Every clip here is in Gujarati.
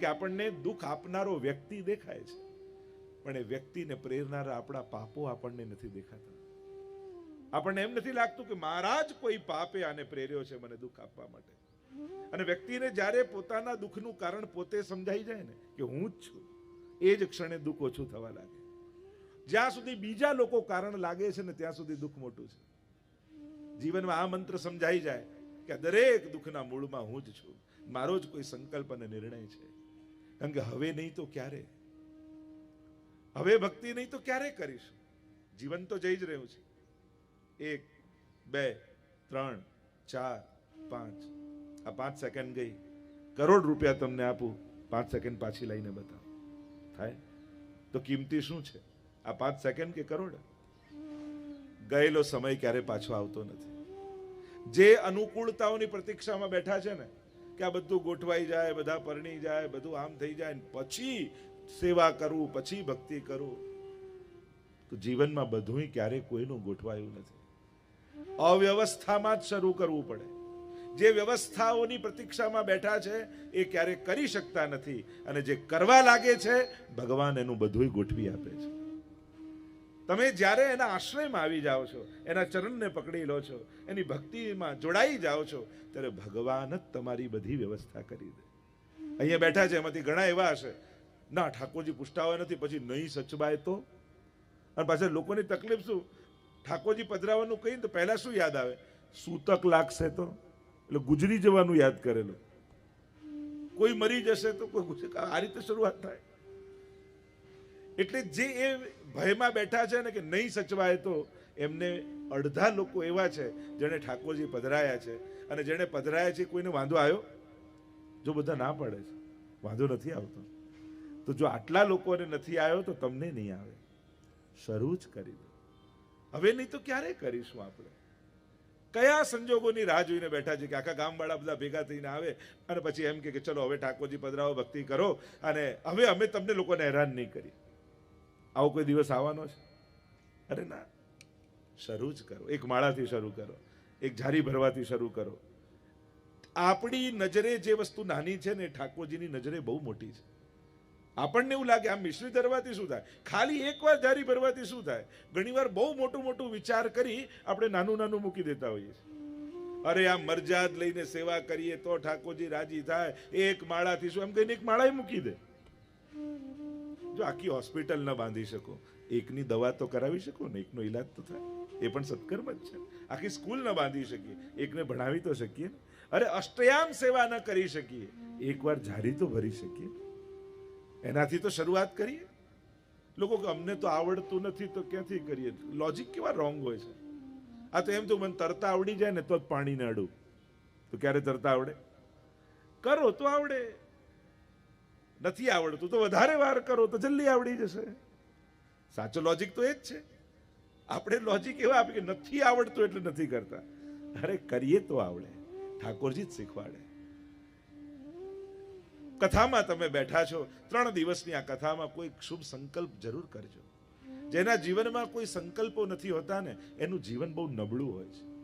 કે આપણને દુઃખ આપનારો વ્યક્તિ દેખાય છે. પણ એ વ્યક્તિને પ્રેરનારા આપણા પાપો આપણને નથી દેખાતા. આપણને એમ નથી લાગતું કે મારા જ કોઈ પાપે આને પ્રેર્યો છે મને દુઃખ આપવા માટે. અને વ્યક્તિને જ્યારે પોતાના દુઃખનું કારણ પોતે સમજાઈ જાય ને કે હું જ છું, એ જ ક્ષણે દુઃખ ઓછું થવા લાગે. જ્યાં સુધી બીજા લોકો કારણ લાગે છે ને ત્યાં સુધી દુઃખ મોટું છે. જીવનમાં આ મંત્ર સમજાઈ જાય કે દરેક દુઃખના મૂળમાં હું જ છું. મારો જ કોઈ સંકલ્પ અને નિર્ણય છે. કારણ કે હવે નહીં તો ક્યારે? હવે ભક્તિ નહીં તો ક્યારે કરીશું? જીવન તો જઈ જ રહ્યું છે. એક, બે, ત્રણ, ચાર, પાંચ. આ પાંચ સેકન્ડ ગઈ. કરોડ રૂપિયા તમને આપું, પાંચ સેકન્ડ પાછી લઈને બતાવો. થાય? તો કિંમતી શું છે? આ પાંચ સેકન્ડ કે કરોડ? ગયેલો સમય ક્યારે પાછો આવતો નથી. જે અનુકૂળતાઓની પ્રતીક્ષામાં બેઠા છે ને કે આ બધું ગોઠવાઈ જાય, બધા પરણી જાય, બધું આમ થઈ જાય પછી સેવા કરવું પછી ભક્તિ કરવું તો જીવનમાં બધુંય ક્યારે કોઈનું ગોઠવાયું નથી. અવ્યવસ્થામાં જ શરૂ કરવું પડે. જે વ્યવસ્થાઓની પ્રતીક્ષામાં બેઠા છે, એ ક્યારેક કરી શકતા નથી. અને જે કરવા લાગે છે, ભગવાન એનું બધુંય ગોઠવી આપે છે. તમે જ્યારે એના આશ્રયમાં આવી જાઓ છો, એના ચરણને પકડી લો છો, એની ભક્તિમાં જોડાઈ જાઓ છો, ત્યારે ભગવાન જ તમારી બધી વ્યવસ્થા કરી દે. અહીંયા બેઠા છે, એમાંથી ઘણા એવા હશે. ના, ઠાકોરજી પુષ્ટાવા નથી, પછી નહીં સચવાય તો? અને પાછા લોકોની તકલીફ શું? ઠાકોરજી પધરાવાનું કહીને તો પહેલાં શું યાદ આવે? સૂતક લાગશે તો? એટલે ગુજરી જવાનું યાદ કરેલું. કોઈ મરી જશે તો કોઈ આ રીતે શરૂઆત થાય. એટલે જે એ ભયમાં બેઠા છે ને કે નહીં સચવાય તો એમને અડધા લોકો એવા છે જેણે ઠાકોરજી પધરાયા છે. અને જેણે પધરાયા છે કોઈને વાંધો આવ્યો? જો બધા ના પડે છે. વાંધો નથી આવતો. તો જો આટલા લોકોને નથી આવ્યો તો તમને નહીં આવે. શરૂ જ કરી દો. હવે નહીં તો ક્યારે કરીશું આપણે? કયા સંજોગોની રાહ જોઈને બેઠા છે કે આખા ગામવાળા બધા ભેગા થઈને આવે અને પછી એમ કે ચલો હવે ઠાકોરજી પધરાવો, ભક્તિ કરો. અને હવે અમે તમને લોકોને હેરાન નહીં કરીએ. આવો કોઈ દિવસ આવવાનો છે? અરે ના. શરૂ જ કરો. એક માળાથી શરૂ કરો. એક ઝારી ભરવાથી શરૂ કરો. આપણી નજરે જે વસ્તુ નાની છે ને ઠાકોરજીની નજરે બહુ મોટી છે. આપણને એવું લાગે આમ મિશ્રી ધરવાથી શું થાય? ખાલી એકવાર જારી ભરવાથી શું થાય? ઘણીવાર બહુ મોટું મોટું વિચાર કરી આપણે નાનું નાનું મૂકી દેતા હોઈએ અરે આ મરજાદ લઈને સેવા કરીએ તો ઠાકોરજી રાજી થાય. એક માળાથી શું? એમ કહીને એક માળા મૂકી દે. જો આખી હોસ્પિટલ ન બાંધી શકો, એકની દવા તો કરાવી શકો ને, એકનો ઈલાજ તો થાય. એ પણ સત્કર્મ જ છે. આખી સ્કૂલ ન બાંધી શકીએ, એકને ભણાવી તો શકીએ અરે અષ્ટયામ સેવા ન કરી શકીએ, એકવાર જારી તો ભરી શકીએ. એનાથી તો શરૂઆત કરીએ. લોકો કે અમને તો આવડતું નથી, તો ક્યાંથી કરીએ? લોજિક કેવા રોંગ હોય છે? આ તો એમ તો મને તરતા આવડી જાય ને, તો જ પાણીને અડું તો ક્યારે તરતા આવડે? કરો તો આવડે. નથી આવડતું. તો વધારે વાર કરો તો જલ્દી આવડી જશે. સાચો લોજિક તો એ જ છે. આપણે લોજિક એવા આપીએ કે નથી આવડતું એટલે નથી કરતા. અરે કરીએ તો આવડે. ઠાકોરજી જ શીખવાડે. કથામાં તમે બેઠા છો, ત્રણ દિવસની આ કથામાં કોઈ શુભ સંકલ્પ જરૂર કરજો. જેના જીવનમાં કોઈ સંકલ્પો નથી હોતા ને, એનું જીવન બહુ નબળું હોય છે.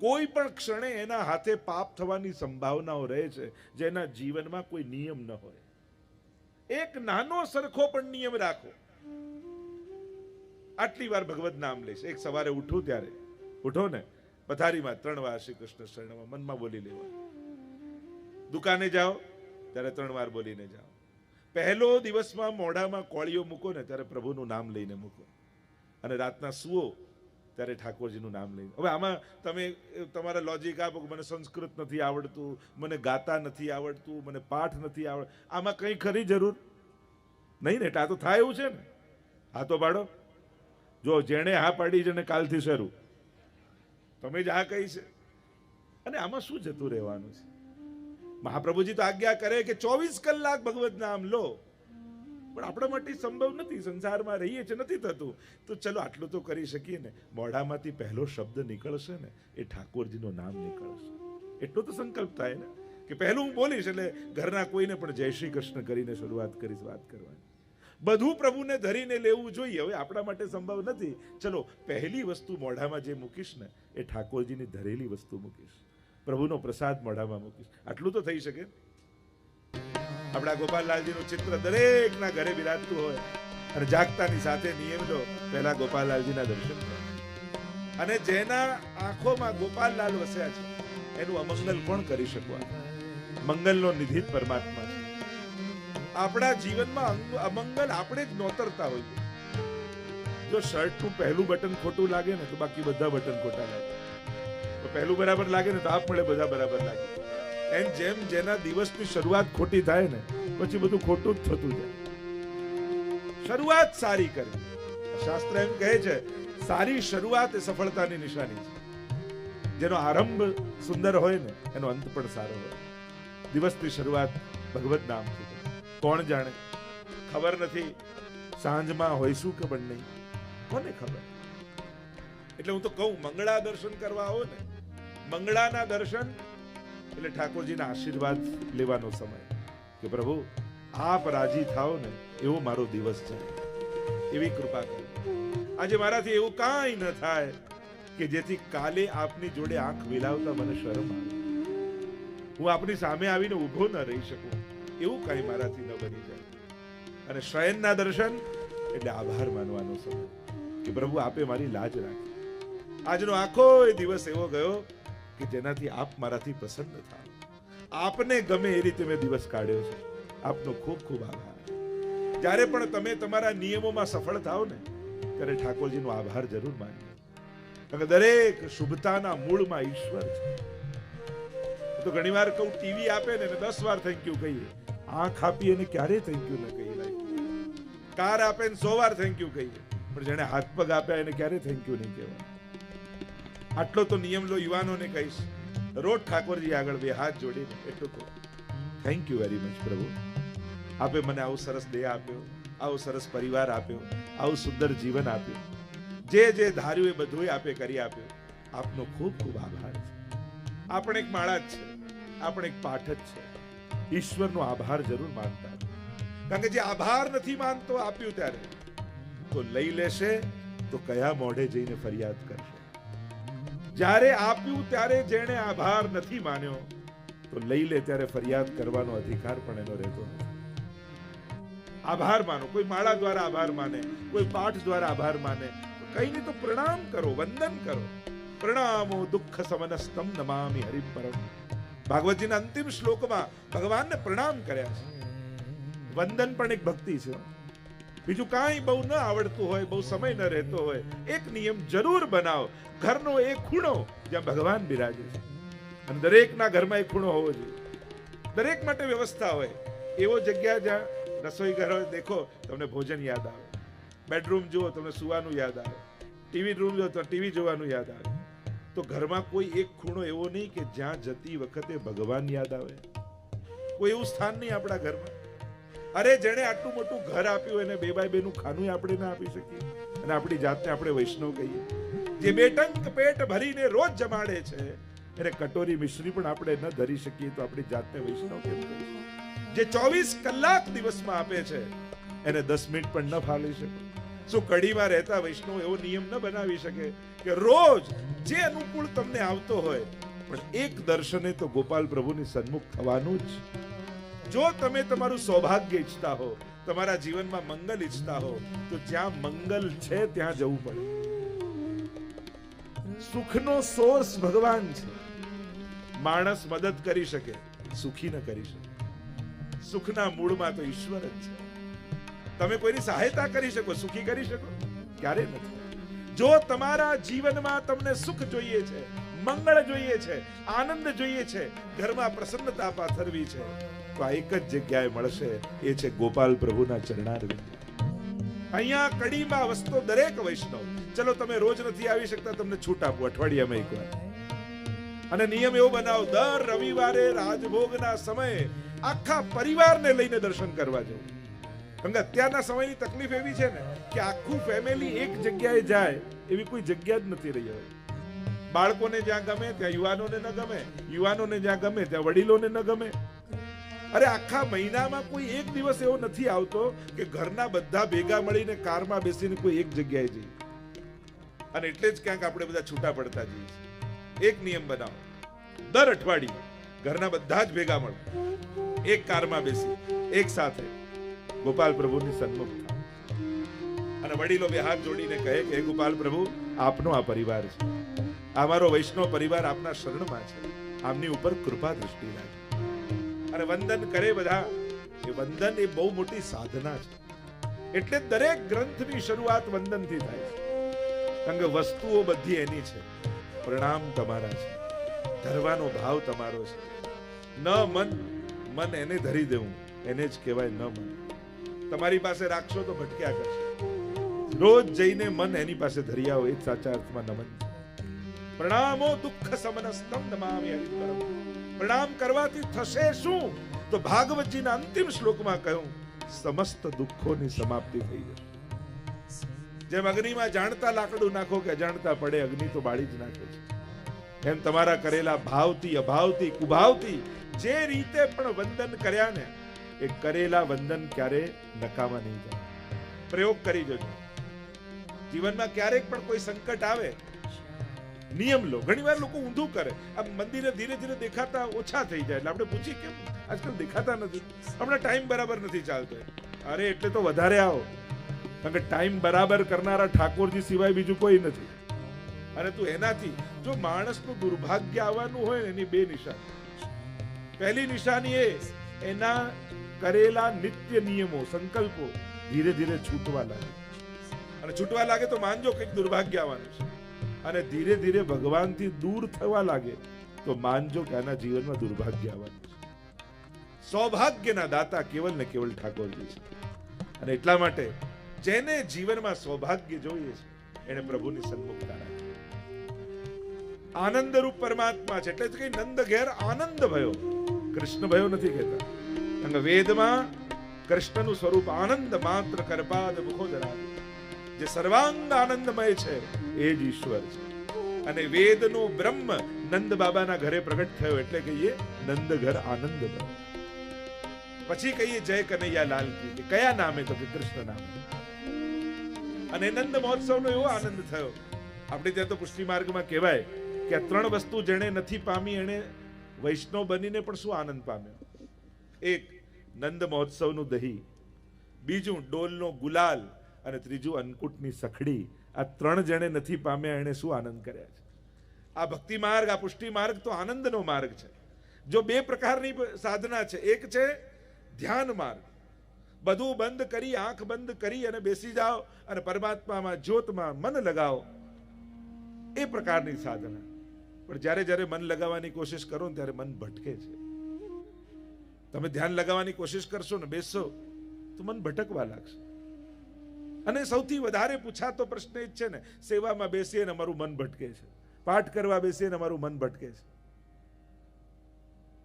કોઈ પણ ક્ષણે એના હાથે પાપ થવાની સંભાવનાઓ રહે છે, જેના જીવનમાં કોઈ નિયમ ન હોય. એક નાનો સરખો પણ નિયમ રાખો. આટલી વાર ભગવત નામ લઈશ. એક સવારે ઉઠું ત્યારે. ઉઠો ને. પથારીમાં ત્રણ વાર શ્રી કૃષ્ણ શરણમાં મનમાં બોલી લેવા દુકાને જાઓ, ત્યારે ત્રણ વાર બોલીને જાઓ. પહેલો દિવસમાં મોઢામાં કોળીઓ મૂકો ને, ત્યારે પ્રભુનું નામ લઈને મૂકો. અને રાતના સુવો ત્યારે ઠાકોરજીનું નામ લઈને. હવે આમાં તમે તમારા લોજિક આપો મને સંસ્કૃત નથી આવડતું, મને ગાતા નથી આવડતું, મને પાઠ નથી આવડ, આમાં કંઈ ખરી જરૂર? નહીં ને આ તો થાય એવું છે ને. હા તો પાડો. જો જેણે હા પાડી છે ને કાલથી શરૂ. તમે જ હા કહી છે. અને આમાં શું જતું રહેવાનું છે? મહાપ્રભુજી તો આજ્ઞા કરે કે ચોવીસ કલાક ભગવત નામ લો. પણ આપણા માટે સંભવ નથી, સંસારમાં રહીએ છીએ, નથી થતું. તો ચલો આટલું તો કરી શકીએ ને. મોઢામાંથી પહેલો શબ્દ નીકળશે ને, એ ઠાકોરજીનું નામ નીકળશે. એટલો તો સંકલ્પ થાય ને, કે પહેલું હું બોલીશ એટલે ઘરના કોઈને પણ જય શ્રી કૃષ્ણ કરીને શરૂઆત કરીશ વાત કરવાની. બધું પ્રભુને ધરીને લેવું જોઈએ, હવે આપણા માટે સંભવ નથી. ચલો, પહેલી વસ્તુ મોઢામાં જે મૂકીશ ને, એ ઠાકોરજીની ધરેલી વસ્તુ મૂકીશ. પ્રભુનો પ્રસાદ મોઢામાં મૂકીશ. આટલું તો થઈ શકે આપણા ગોપાલલાલજીનું ચિત્ર દરેકના ઘરે બિરાજતું હોય અને જાગતાની સાથે નિયમ લો પહેલા ગોપાલલાલજીના દર્શન કરો. અને જેના આંખોમાં ગોપાલલાલ વસ્યા છે, એનું અમંગલ કોણ કરી શકવા? મંગલનો નિધિ પરમાત્મા છે. આપણા જીવનમાં અમંગલ આપણે જ નોતરતા હોઈએ જો શર્ટનું પહેલું બટન ખોટું લાગે ને, તો બાકી બધા બટન ખોટા લાગે. તો પહેલું બરાબર લાગે ને, તો આપ મળે, બધા બરાબર લાગે. એમ જેમ જેના દિવસની શરૂઆત ખોટી થાય ને, પછી બધું ખોટું જ થતું જાય. શરૂઆત સારી કરવી. શાસ્ત્ર એમ કહે છે, સારી શરૂઆત એ સફળતાની નિશાની છે. જેનો આરંભ સુંદર હોય ને, એનો અંત પણ સારો હોય. દિવસની શરૂઆત ભગવત નામથી કોણ જાણે? ખબર નથી. સાંજમાં હોઈશું કે પણ નહીં? કોને ખબર? એટલે હું તો કહું, મંગળા દર્શન કરવા આવો ને. મંગળાના દર્શન એટલે ઠાકોરજીના આશીર્વાદ લેવાનો સમય. કે પ્રભુ, આપ રાજી થાઓ ને, એવો મારો દિવસ છે. એવી કૃપા કરો. આજે મારાથી એવું કાંઈ ન થાય કે જેથી કાલે આપની જોડે આંખ મિલાવતા મને શરમ આવે. હું આપની સામે આવીને ઊભો ન રહી શકું. એવું કાંઈ મારાથી ન બની જાય. અને શયનના દર્શન એટલે આભાર માનવાનો સમય. કે પ્રભુ, આપે મારી લાજ રાખી. આજનો આખો દિવસ એવો ગયો કે જેનાથી આપ મારાથી પ્રસન્ન થાવ આપને ગમે એ રીતે મેં દિવસ કાઢ્યો છે. આપનો ખૂબ ખૂબ આભાર. જ્યારે પણ તમે તમારા નિયમોમાં સફળ થાવ ને, ત્યારે ઠાકોરજીનો આભાર જરૂર માનજો દરેક શુભતાના મૂળમાં ઈશ્વર છે. તો ઘણી વાર કહું, ટીવી આપે ને દસ વાર થેન્ક યુ કહીએ. આંખ આપી અને ક્યારે થેન્ક યુ ન કહીએ કાર આપે ને સો વાર થેન્ક યુ કહીએ. પણ જેને હાથ પગ આપ્યા એને ક્યારે થેન્ક યુ નહીં કહેવાય? આટલો તો નિયમ લો યુવાનોને કહીશ. રોજ ઠાકોરજી આગળ બે હાથ જોડીને એટલું કહું. થેન્ક યુ વેરી મચ પ્રભુ. આપે મને આવું સરસ દેહ આપ્યો, આવો સરસ પરિવાર આપ્યો, આવું સુંદર જીવન આપ્યું. જે જે ધાર્યું એ બધું આપે કરી આપ્યું. આપનો ખૂબ ખૂબ આભાર. છે આપણે એક માળા જ છે. આપણે એક પાઠ જ છે. ઈશ્વરનો આભાર જરૂર માનતા કારણ કે જે આભાર નથી માનતો આપ્યું ત્યારે, તો લઈ લેશે, તો કયા મોઢે જઈને ફરિયાદ કરશે? જ્યારે આપ્યું ત્યારે જેણે આભાર નથી માન્યો, તો લઈ લે ત્યારે ફરિયાદ કરવાનો અધિકાર પણ એનો રહેતો આભાર માનો. કોઈ માળા દ્વારા આભાર માને, કોઈ પાઠ દ્વારા આભાર માને કઈ નહીં તો પ્રણામ કરો, વંદન કરો. પ્રણામો દુઃખ સમનસ્તમ નમામિ હરિ પરમ. ભાગવતજીના અંતિમ શ્લોકમાં ભગવાનને પ્રણામ કર્યા છે. વંદન પણ એક ભક્તિ છે. બીજું કાંઈ બહુ ન આવડતું હોય, બહુ સમય ન રહેતો હોય, એક નિયમ જરૂર બનાવો. ઘરનો એક ખૂણો જ્યાં ભગવાન બિરાજે છે. અને દરેકના ઘરમાં એ ખૂણો હોવો જોઈએ. દરેક માટે વ્યવસ્થા હોય. એવો જગ્યા જ્યાં રસોઈ ઘર હોય, દેખો, તમને ભોજન યાદ આવે. બેડરૂમ જુઓ, તમને સુવાનું યાદ આવે. ટીવી રૂમ જુઓ, તો ટીવી જોવાનું યાદ આવે. તો ઘરમાં કોઈ એક ખૂણો એવો નહીં કે જ્યાં જતી વખતે ભગવાન યાદ આવે. કોઈ એવું સ્થાન નહીં આપણા ઘરમાં. અરે જેણે આટલું મોટું ઘર આપ્યું એને બે બાય બેનું ખાનું આપણે ના આપી શકીએ. અને આપણી જાતને આપણે વૈષ્ણવ કહીએ. જે બેટંક પેટ ભરીને રોજ જમાડે છે, એને કટોરી મિશ્રી પણ આપણે ન ધરી શકીએ તો આપણી જાતને વૈષ્ણવ કેમ કહીશું જે ચોવીસ કલાક દિવસમાં આપે છે, એને દસ મિનિટ પણ ન ફાલી શકો. શું કડીમાં રહેતા વૈષ્ણવ એવો નિયમ ન બનાવી શકે કે રોજ જે અનુકૂળ તમને આવતો હોય, પણ એક દર્શને તો ગોપાલ પ્રભુની સન્મુખ થવાનું જ જો તમે તમારું સૌભાગ્ય ઈચ્છતા હો, તમારા જીવનમાં મંગલ ઈચ્છતા હો, તો જ્યાં મંગલ છે, ત્યાં જવું પડે. સુખનો સોર્સ ભગવાન છે. માણસ મદદ કરી શકે, સુખી ન કરી શકે. સુખના મૂળમાં તો ઈશ્વર જ છે. તમે કોઈની સહાયતા કરી શકો, સુખી કરી શકો? ક્યારે નથી. જો તમારા જીવનમાં તમને સુખ જોઈએ છે, મંગળ જોઈએ છે, આનંદ જોઈએ છે, ઘરમાં પ્રસન્નતા પાથરવી છે તો આ એક જ જગ્યાએ મળશે. એ છે ગોપાલ પ્રભુના ચરણારવિંદ અહીંયા કડીમાં વસતો દરેક વૈષ્ણવ. ચલો તમે રોજ નથી આવી શકતા, તમને છૂટ આપો અઠવાડિયામાં એકવાર અને નિયમ એવો બનાવો, દર રવિવારે રાજભોગના સમયે આખા પરિવારને લઈને દર્શન કરવા જવું. કે અત્યારના સમયની તકલીફ એવી છે ને કે આખું ફેમિલી એક જગ્યાએ જાય, એવી કોઈ જગ્યા જ નથી રહી હવે. બાળકોને જ્યાં ગમે, ત્યાં યુવાનોને ન ગમે, યુવાનોને જ્યાં ગમે, ત્યાં વડીલોને ન ગમે. અરે આખા મહિનામાં કોઈ એક દિવસ એવો નથી આવતો કે ઘરના બધા ભેગા મળીને કારમાં બેસીને કોઈ એક જગ્યાએ જઈએ. અને એટલે જ ક્યાંક આપણે બધા છૂટા પડતા જઈએ એક નિયમ બનાવો. દર અઠવાડિયે ઘરના બધા જ ભેગા મળો. એક કારમાં બેસી, એક સાથે. ગોપાલ પ્રભુની સન્મુખ અને વડીલો બે હાથ જોડીને કહે કે ગોપાલ પ્રભુ, આપનો આ પરિવાર છે. આ મારો વૈષ્ણવ પરિવાર આપના શરણમાં છે. આમની ઉપર કૃપા દૃષ્ટિ રાખે અને વંદન કરે બધા. એ વંદન એ બહુ મોટી સાધના છે. એટલે દરેક ગ્રંથની શરૂઆત વંદનથી થાય છે. કારણ કે વસ્તુઓ બધી એની છે. પ્રણામ તમારા છે. ધરવાનો ભાવ તમારો છે. ન મન મન એને ધરી દેવું. એને જ કહેવાય ન મન. તમારી પાસે રાખશો તો ભટક્યા કરશે. રોજ જઈને મન એની પાસે ધરી આવો, એ સાચા અર્થમાં નમન. પ્રણામો દુઃખ સમનસ્તમ નમામિ હરિપરમ પ્રણામ કરવાથી થશે શું? તો ભાગવતજીના અંતિમ શ્લોકમાં કહ્યું, સમસ્ત દુઃખોની સમાપ્તિ થઈ જશે. જેમ અગ્નિમાં જાણતા લાકડું નાખો કે અજાણતા પડે, અગ્નિ તો બાળી જ નાખે છે. એમ તમારા કરેલા ભાવથી, અભાવથી, કુભાવથી જે રીતે પણ વંદન કર્યા ને, એ કરેલા વંદન ક્યારે નકામા નહીં જાય. પ્રયોગ કરી જોજો. જીવનમાં ક્યારેક પણ કોઈ સંકટ આવે નિયમ લો. ઘણીવાર લોકો ઊંધું કરે. આ મંદિરે ધીરે ધીરે દેખાતા ઓછા થઈ જાય. એટલે આપણે પૂછીએ કેમ? આજકાલ દેખાતા નથી. હમણાં ટાઈમ બરાબર નથી ચાલતો. અરે, એટલે તો વધારે આવો. કારણ કે ટાઈમ બરાબર કરનારા ઠાકોરજી સિવાય બીજું કોઈ નથી. અને તું એનાથી, જો માણસનું દુર્ભાગ્ય આવવાનું હોય ને, એની બે નિશાની. પહેલી નિશાની એ, એના કરેલા નિત્ય નિયમો, સંકલ્પો ધીરે ધીરે છૂટવા લાગે. અને છૂટવા લાગે તો માનજો કંઈક દુર્ભાગ્ય આવવાનું છે. અને ધીરે ધીરે ભગવાનથી દૂર થવા લાગે, તો માનજો કે આના જીવનમાં દુર્ભાગ્ય આવવાનું છે. સૌભાગ્યના દાતા કેવલ ને કેવલ ઠાકોરજી છે. અને એટલા માટે જેને જીવનમાં સૌભાગ્ય જોઈએ છે એને પ્રભુની સન્મુખતા રાખી. આનંદરૂપ પરમાત્મા છે, એટલે જ કઈ નંદ ઘેર આનંદ ભયો. કૃષ્ણ ભયો નથી કહેતા. વેદમાં કૃષ્ણનું સ્વરૂપ આનંદ માત્ર કરપાદ મુખોદરા જે સર્વાંગ આનંદમય છે, એ જ ઈશ્વર છે. અને વેદનો બ્રહ્મ નંદ બાબાના ઘરે પ્રગટ થયો એટલે કહીએ નંદ ઘર આનંદ પછી કહીએ જય કનૈયા લાલ કે કયા નામે તો કે કૃષ્ણ નામે? અને નંદ મહોત્સવનો એવો આનંદ થયો. આપણે ત્યાં તો પુષ્ટિ માર્ગમાં કહેવાય કે આ ત્રણ વસ્તુ જેણે નથી પામી, એણે વૈષ્ણવ બનીને પણ શું આનંદ પામ્યો? એક, નંદ મહોત્સવનું દહીં. બીજું, ડોલનો ગુલાલ. અને ત્રીજું અન્નકૂટની સખડી. આ ત્રણ જણે નથી પામ્યા, એણે શું આનંદ કર્યા છે? આ ભક્તિ માર્ગ, આ પુષ્ટિ માર્ગ તો આનંદનો માર્ગ છે. જો બે પ્રકારની સાધના છે. એક છે ધ્યાન માર્ગ. બધું બંધ કરી, આંખ બંધ કરી અને બેસી જાઓ અને પરમાત્મામાં જ્યોતમાં મન લગાવો. એ પ્રકારની સાધના. પણ જ્યારે જ્યારે મન લગાવવાની કોશિશ કરો ત્યારે મન ભટકે છે. તમે ધ્યાન લગાવવાની કોશિશ કરશો ને બેસશો, તો મન ભટકવા લાગશે. અને સૌથી વધારે પૂછાતો પ્રશ્ન એ જ છે ને, સેવામાં બેસીએ ને અમારું મન ભટકે છે. પાઠ કરવા બેસીએ ને અમારું મન ભટકે છે.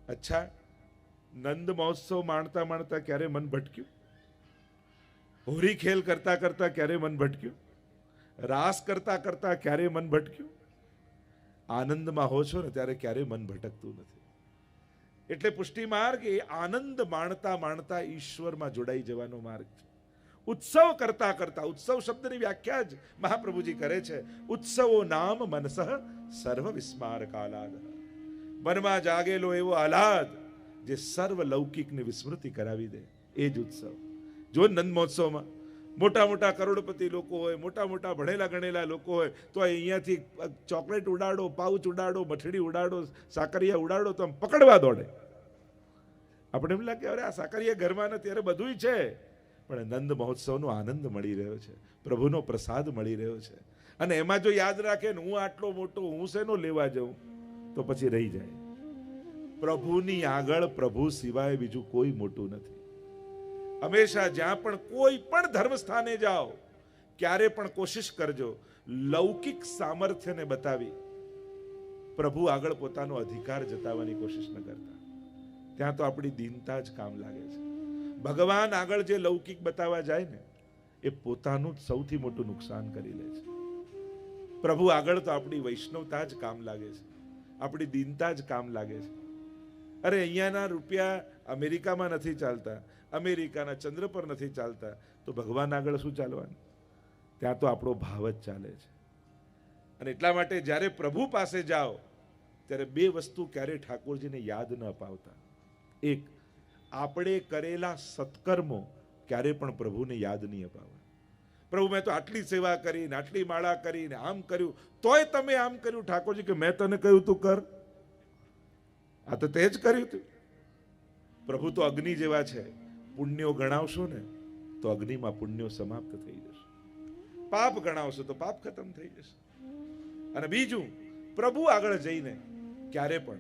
અચ્છા, નંદ મહોત્સવ માણતા માણતા ક્યારે મન ભટક્યું? હોરી ખેલ કરતા કરતા ક્યારે મન ભટક્યું? રાસ કરતા કરતા ક્યારે મન ભટક્યું? આનંદમાં હો છો ને ત્યારે ક્યારે મન ભટકતું નથી. એટલે પુષ્ટિ માર્ગ એ આનંદ માણતા માણતા ઈશ્વરમાં જોડાઈ જવાનો માર્ગ છે. ઉત્સવ કરતા કરતા, ઉત્સવ શબ્દની વ્યાખ્યા જ મહાપ્રભુજી કરે છે. ઉત્સવો નામ મનસઃ સર્વ વિસ્માર કાલાદ મનમાં જાગેલો એવો આહલાદ જે સર્વ લૌકિકની વિસ્મૃતિ કરાવી દે. એ જ ઉત્સવ. જો નંદ મહોત્સવમાં મોટા મોટા કરોડપતિ લોકો હોય, મોટા મોટા ભણેલા ગણેલા લોકો હોય, તો અહીંયાથી ચોકલેટ ઉડાડો, પાઉચ ઉડાડો, મઠડી ઉડાડો, સાકરિયા ઉડાડો તો આમ પકડવા દોડે. આપણે એમ લાગે, અરે, આ સાકરિયા ઘરમાં નથી અરે બધુંય છે. પણ નંદ મહોત્સવનો આનંદ મળી રહ્યો છે, પ્રભુનો પ્રસાદ મળી રહ્યો છે. અને એમાં જો યાદ રાખે ને હું આટલો મોટો હું શેનો લેવા જાઉં, તો પછી રહી જાય. પ્રભુની આગળ પ્રભુ સિવાય બીજું કોઈ મોટું નથી. હંમેશા જ્યાં પણ કોઈ પણ ધર્મ સ્થાને જાઓ, ક્યારે પણ કોશિશ કરજો, લૌકિક સામર્થ્યને બતાવી. પ્રભુ આગળ પોતાનો અધિકાર જતાવવાની કોશિશ ન કરતા. ત્યાં તો આપણી દીનતા જ કામ લાગે છે. ભગવાન આગળ જે લૌકિક બતાવવા જાય ને, એ પોતાનું જ સૌથી મોટું નુકસાન કરી લે છે. પ્રભુ આગળ તો આપણી વૈષ્ણવતા જ કામ લાગે છે. આપણી દીનતા જ કામ લાગે છે. અરે અહીંયાના રૂપિયા અમેરિકામાં નથી ચાલતા, અમેરિકાના ચંદ્ર પર નથી ચાલતા, તો ભગવાન આગળ શું ચાલવાનું? ત્યાં તો આપણો ભાવ જ ચાલે છે. અને એટલા માટે જ્યારે પ્રભુ પાસે જાઓ, ત્યારે બે વસ્તુ ક્યારેય ઠાકોરજીને યાદ ન અપાવતા એક આપણે કરેલા સત્કર્મો ક્યારે પણ પ્રભુને યાદ નહીં અપાવે. પ્રભુ, મેં તો આટલી સેવા કરીને, આટલી માળા કરીને આમ કર્યું, તોય તમે આમ કર્યું. ઠાકોરજી કે, મેં તને કહ્યું તું કર. આ તો તે જ કર્યું તું. પ્રભુ તો અગ્નિ જેવા છે. પુણ્યો ગણાવશો ને, તો અગ્નિમાં પુણ્યો સમાપ્ત થઈ જશે. પાપ ગણાવશો તો પાપ ખતમ થઈ જશે. અને બીજું, પ્રભુ આગળ જઈને ક્યારે પણ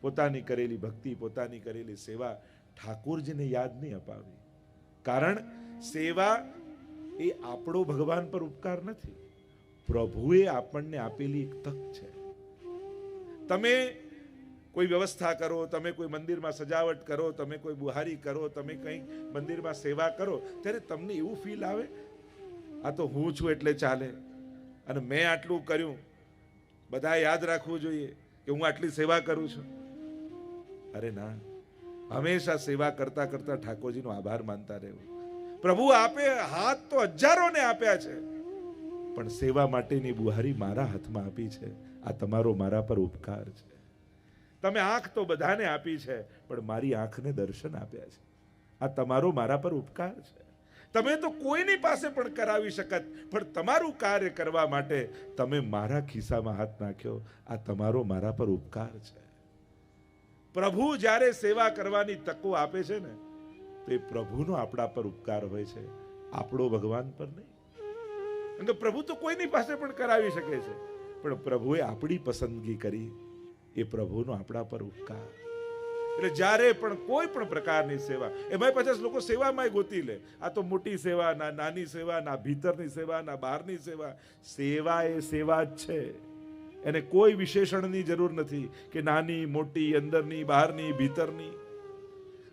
પોતાની કરેલી ભક્તિ, પોતાની કરેલી સેવા ઠાકોરજીને યાદ નહીં અપાવી. કારણ સેવા એ આપણો ભગવાન પર ઉપકાર નથી. પ્રભુએ આપણને આપેલી એક તક છે. તમે કોઈ વ્યવસ્થા કરો, તમે કોઈ મંદિરમાં સજાવટ કરો, તમે કોઈ બુહારી કરો, તમે કંઈ મંદિરમાં સેવા કરો, ત્યારે તમને એવું ફીલ આવે, આ તો હું છું એટલે ચાલે. અને મેં આટલું કર્યું. બધા યાદ રાખવું જોઈએ કે હું આટલી સેવા કરું છું. અરે ના. હંમેશા સેવા કરતા કરતા ઠાકોરજીનો આભાર માનતા રહેવું. પ્રભુ આપે હાથ તો હજારોને આપ્યા છે, પણ સેવા માટેની બુહારી મારા હાથમાં આપી છે. આ તમારો મારા પર ઉપકાર છે. તમે આંખ તો બધાને આપી છે, પણ મારી આંખને દર્શન આપ્યા છે. આ તમારો મારા પર ઉપકાર છે. તમે તો કોઈની પાસે પણ કરાવી શકત, પણ તમારું કાર્ય કરવા માટે તમે મારા ખિસ્સામાં હાથ નાખ્યો. આ તમારો મારા પર ઉપકાર છે. પ્રભુ જ્યારે સેવા કરવાની તકો આપે છે ને, તો એ પ્રભુનો આપણા પર ઉપકાર હોય છે. આપણો ભગવાન પર નહીં. કારણ પ્રભુ તો કોઈની પાસે પણ કરાવી શકે છે. પણ પ્રભુએ આપણી પસંદગી કરી, એ પ્રભુનો આપણા પર ઉપકાર. એટલે જ્યારે પણ કોઈ પણ પ્રકારની સેવા એમાં પાછા લોકો સેવામાં ગોતી લે. આ તો મોટી સેવા, ના નાની સેવા, ના ભીતરની સેવા, ના બહારની સેવા. સેવા એ સેવા જ છે. એને કોઈ વિશેષણની જરૂર નથી કે નાની, મોટી, અંદરની, બહારની, ભીતરની.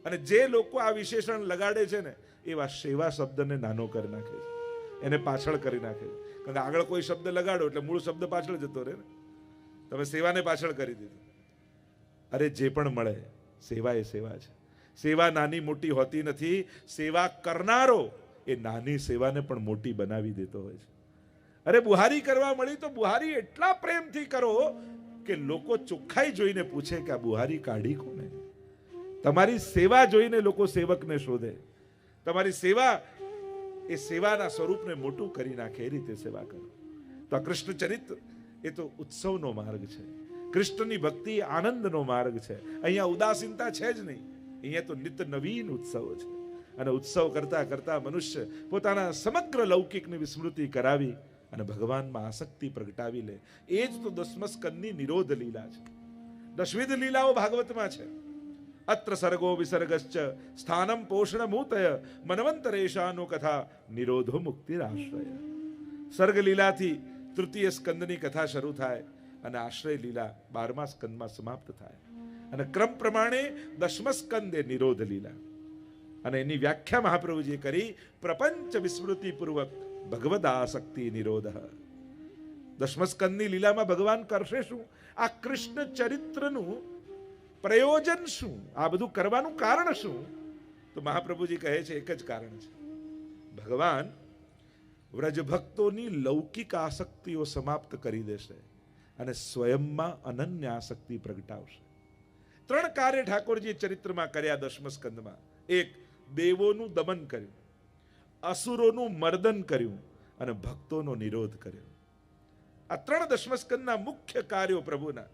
અને જે લોકો આ વિશેષણ લગાડે છે ને, એવા સેવા શબ્દને નાનો કરી નાખે છે. એને પાછળ કરી નાખે છે. કારણ કે આગળ કોઈ શબ્દ લગાડો એટલે મૂળ શબ્દ પાછળ જતો રહે ને. તમે સેવાને પાછળ કરી દીધું. અરે જે પણ મળે, સેવા એ સેવા છે. સેવા નાની, મોટી હોતી નથી. સેવા કરનારો એ નાની સેવાને પણ મોટી બનાવી દેતો હોય છે. અરે બુહારી કરવા મળી તો બુહારી એટલા પ્રેમથી કરો કે લોકો ચોખ્ખાઈ જોઈને પૂછે કે આ બુહારી કાઢી કોને? તમારી સેવા જોઈને લોકો સેવકને શોધે. તમારી સેવા એ સેવાના સ્વરૂપને મોટું કરી નાખે, એ રીતે સેવા કરો. તો આ કૃષ્ણ ચરિત્ર એ તો ઉત્સવનો માર્ગ છે. કૃષ્ણની ભક્તિ આનંદનો માર્ગ છે. અહીંયા ઉદાસીનતા છે જ નહીં. અહીંયા તો નિત નવીન ઉત્સવ છે. અને ઉત્સવ કરતા કરતા મનુષ્ય પોતાના સમગ્ર લૌકિકની વિસ્મૃતિ કરાવી અને ભગવાનમાં આસક્તિ પ્રગટાવી લે એ જ તો દસમસ્કંદની નિરોધ લીલા છે. દશવિધ લીલાઓ ભાગવતમાં છે. અત્ર સર્ગો વિસર્ગશ્ચ, સ્થાનમ પોષણ મૂતય મનવંતરેશાનો કથા, નિરોધો મુક્તિરાશ્રય. સર્ગ લીલાથી તૃતીય સ્કંદની કથા શરૂ થાય અને આશ્રય લીલા બારમા સ્કંદમાં સમાપ્ત થાય. અને ક્રમ પ્રમાણે દશમ સ્કંદે નિરોધ લીલા. અને એની વ્યાખ્યા મહાપ્રભુજીએ કરી, પ્રપંચ વિસ્મૃતિ પૂર્વક ભગવદાસક્તિ નિરોધ દશમસ્કંદની લીલામાં ભગવાન કરશે શું આ કૃષ્ણ ચરિત્રનું પ્રયોજન શું આ બધું કરવાનું કારણ શું તો મહાપ્રભુજી કહે છે એક જ કારણ છે ભગવાન વ્રજ ભક્તોની લૌકિક આસક્તિઓ સમાપ્ત કરી દેશે અને સ્વયંમાં અનન્ય આસક્તિ પ્રગટાવશે ત્રણ કાર્ય ઠાકોરજી ચરિત્રમાં કર્યા દશમ સ્કંદમાં એક દેવોનું દમન કર્યું અસુરોનું મર્દન કર્યું અને ભક્તોનો નિરોધ કર્યો. આ ત્રણ દશમસ્કંદના મુખ્ય કાર્યો પ્રભુના.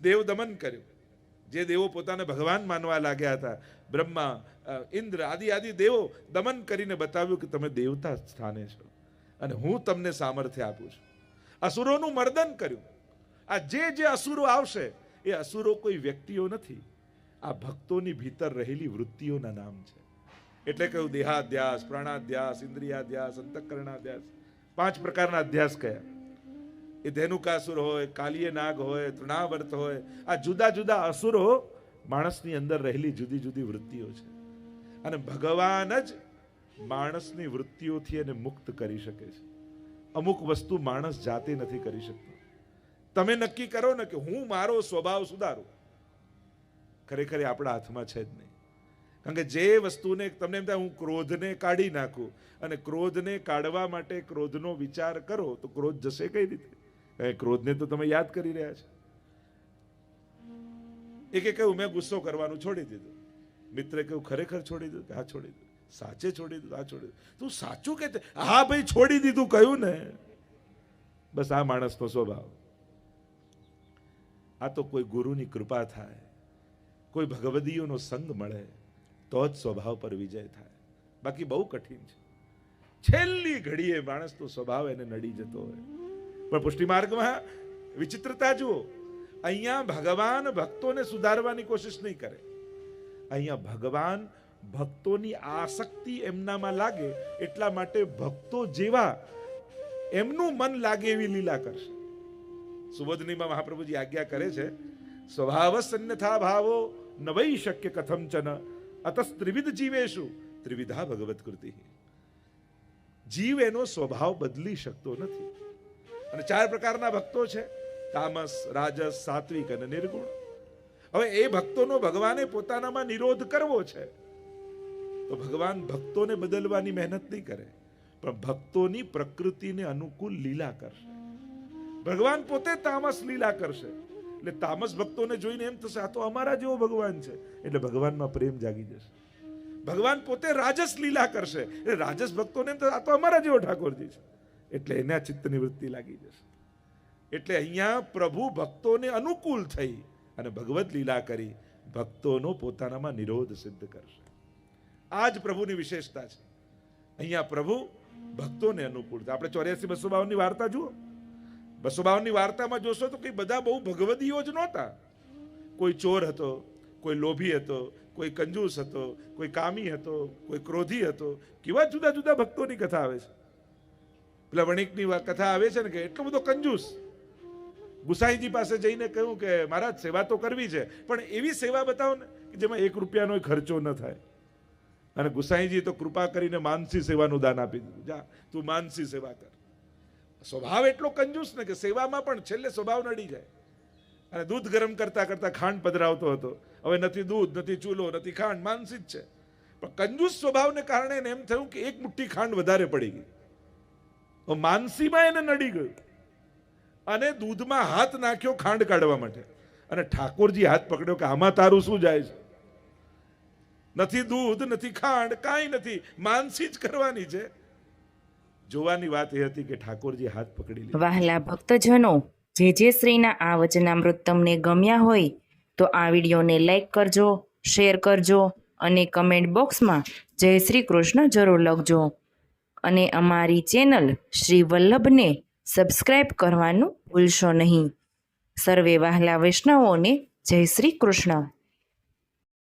દેવ દમન કર્યું. જે દેવો પોતાને ભગવાન માનવા લાગ્યા હતા. બ્રહ્મા ઇન્દ્ર આદિ આદિ દેવો દમન કરીને બતાવ્યું કે તમે દેવતા સ્થાને છો અને હું તમને સામર્થ્ય આપું છું. અસુરોનું મર્દન કર્યું. આ જે જે અસુરો આવશે, એ અસુરો કોઈ વ્યક્તિઓ નથી. આ ભક્તોની ભીતર રહેલી વૃત્તિઓના નામ છે. એટલે કહ્યું દેહાધ્યાસ, પ્રાણાધ્યાસ, ઇન્દ્રિયાધ્યાસ, અંતઃકરણાધ્યાસ. પાંચ પ્રકારના અધ્યાસ કયા? એ ધેનુકાસુર હોય, કાલીય નાગ હોય, તૃણાવર્ત હોય, આ જુદા જુદા અસુરો માણસની અંદર રહેલી જુદી જુદી વૃત્તિઓ છે. અને ભગવાન જ માણસની વૃત્તિઓથી એને મુક્ત કરી શકે છે. અમુક વસ્તુ માણસ જાતે નથી કરી શકતો. તમે નક્કી કરો ને કે હું મારો સ્વભાવ સુધારું. ખરેખર આપણા હાથમાં છે જ નહીં. કારણ કે જે વસ્તુને તમને એમ થાય, હું ક્રોધને કાઢી નાખું અને ક્રોધને કાઢવા માટે ક્રોધનો વિચાર કરો, તો ક્રોધ જશે કઈ રીતે? ક્રોધને તો તમે યાદ કરી રહ્યા છો. એકે કહ્યું, મેં ગુસ્સો કરવાનું છોડી દીધું. મિત્રે કહ્યું, ખરેખર છોડી દીધું? હા, છોડી દીધું. સાચે છોડી દીધું? હા, છોડી દીધું. તું સાચું કે હા, ભાઈ, છોડી દીધું, કહ્યું ને. બસ આ માણસનો સ્વભાવ. આ તો કોઈ ગુરુની કૃપા થાય. કોઈ ભગવદીઓનો સંગ મળે. તો જ સ્વભાવ પર વિજય થાય. બાકી બહુ કઠિન છે. છેલ્લી ઘડીએ માણસનો સ્વભાવ એને નડી જતો હોય. પણ પુષ્ટિ માર્ગમાં વિચિત્રતા જુઓ. અહીંયા ભગવાન ભક્તોને સુધારવાની કોશિશ નહીં કરે. અહીંયા ભગવાન ભક્તોની આસક્તિ એમનામાં લાગે એટલા માટે ભક્તો જેવા એમનું મન લાગે એવી લીલા કરશે. સુબોધનીમાં મહાપ્રભુજી આજ્ઞા કરે છે સ્વભાવ સન્યથા ભાવો ન કથમ શક્ય કથમચન અતસ્ત્રિવિધ જીવેશુ ત્રિવિધા ભગવત કૃતિ જીવ એનો સ્વભાવ બદલી શકતો નથી અને ચાર પ્રકારના ભક્તો છે। તામસ, રાજસ, સાત્વિક અને નિર્ગુણ। હવે એ ભક્તોનો ભગવાને પોતાનામાં નિરોધ કરવો છે। તો ભગવાન ભક્તોને બદલવાની મહેનત નહીં કરે, પણ ભક્તોની પ્રકૃતિને અનુકૂળ લીલા કરશે। ભગવાન પોતે તામસ લીલા કરશે। એટલે તામસ ભક્તોને જોઈને એમ થશે, આ તો અમારા જેવો ભગવાન છે. એટલે ભગવાનમાં પ્રેમ જાગી જશે. ભગવાન પોતે રાજસ લીલા કરશે. એટલે રાજસ ભક્તોને એમ થશે, આ તો અમારા જેવો ઠાકોરજી છે. એટલે એના ચિત્તની વૃત્તિ લાગી જશે. એટલે અહીંયા પ્રભુ ભક્તોને અનુકૂળ થઈ અને ભગવત લીલા કરી ભક્તોનો પોતાનામાં નિરોધ સિદ્ધ કરશે. આ જ પ્રભુની વિશેષતા છે. અહીંયા પ્રભુ ભક્તોને અનુકૂળ આપણે ચોર્યાસી બસો બાવનની વાર્તા જુઓ. બસો વાર્તામાં જોશો તો કંઈ બધા બહુ ભગવદીઓ જ નહોતા. કોઈ ચોર હતો, કોઈ લોભી હતો, કોઈ કંજૂસ હતો, કોઈ કામી હતો, કોઈ ક્રોધી હતો. કેવા જુદા જુદા ભક્તોની કથા આવે છે. પેલા વણિકની કથા આવે છે ને કે એટલો બધો કંજૂસ. ગુસાઈજી પાસે જઈને કહ્યું કે મહારાજ, સેવા તો કરવી છે, પણ એવી સેવા બતાવો ને કે જેમાં એક રૂપિયાનો ખર્ચો ન થાય. અને ગુસાઈજી તો કૃપા કરીને માનસી સેવાનું દાન આપી દીધું. જા, તું માનસી સેવા કર. સ્વભાવ એટલો કંજૂસ ને કે સેવામાં પણ છેલ્લે સ્વભાવ નડી જાય. અને દૂધ ગરમ કરતા કરતા ખાંડ પધરાવતો હતો. હવે નથી દૂધ, નથી ચૂલો, નથી ખાંડ માનસી જ છે. પણ કંજૂસ સ્વભાવને કારણે એને એમ થયું કે એક મુઠ્ઠી ખાંડ વધારે પડી ગઈ. માનસીમાં એને નડી ગયું. અને દૂધમાં હાથ નાખ્યો ખાંડ કાઢવા માટે. અને ઠાકોરજી હાથ પકડ્યો કે આમાં તારું શું જાય છે? નથી દૂધ, નથી ખાંડ, કાંઈ નથી. માનસી જ કરવાની છે. જોવાની વાત એ હતી કે ઠાકોરજી હાથ પકડી લીધો વહાલા ભક્તજનો, જે જે શ્રીના આ વચનામૃત તમને ગમ્યા હોય, તો આ વિડીયોને લાઈક કરજો, શેર કરજો અને કમેન્ટ બોક્સમાં જય શ્રી કૃષ્ણ જરૂર લખજો. અને અમારી ચેનલ શ્રી વલ્લભને સબસ્ક્રાઈબ કરવાનું ભૂલશો નહીં. સર્વે વહાલા વૈષ્ણવોને જય શ્રી કૃષ્ણ.